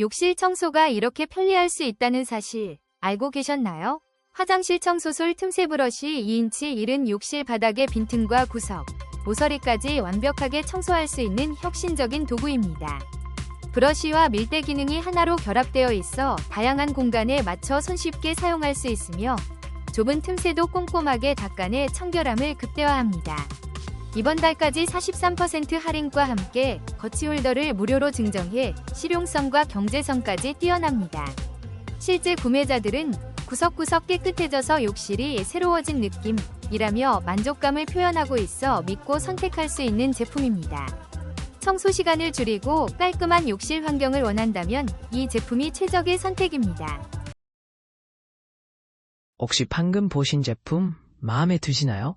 욕실 청소가 이렇게 편리할 수 있다는 사실 알고 계셨나요? 화장실 청소솔 틈새 브러쉬 2인치 이른 욕실 바닥의 빈틈과 구석, 모서리까지 완벽하게 청소할 수 있는 혁신적인 도구입니다. 브러쉬와 밀대 기능이 하나로 결합되어 있어 다양한 공간에 맞춰 손쉽게 사용할 수 있으며 좁은 틈새도 꼼꼼하게 닦아내 청결함을 극대화합니다. 이번 달까지 43% 할인과 함께 거치 홀더를 무료로 증정해 실용성과 경제성까지 뛰어납니다. 실제 구매자들은 구석구석 깨끗해져서 욕실이 새로워진 느낌이라며 만족감을 표현하고 있어 믿고 선택할 수 있는 제품입니다. 청소 시간을 줄이고 깔끔한 욕실 환경을 원한다면 이 제품이 최적의 선택입니다. 혹시 방금 보신 제품 마음에 드시나요?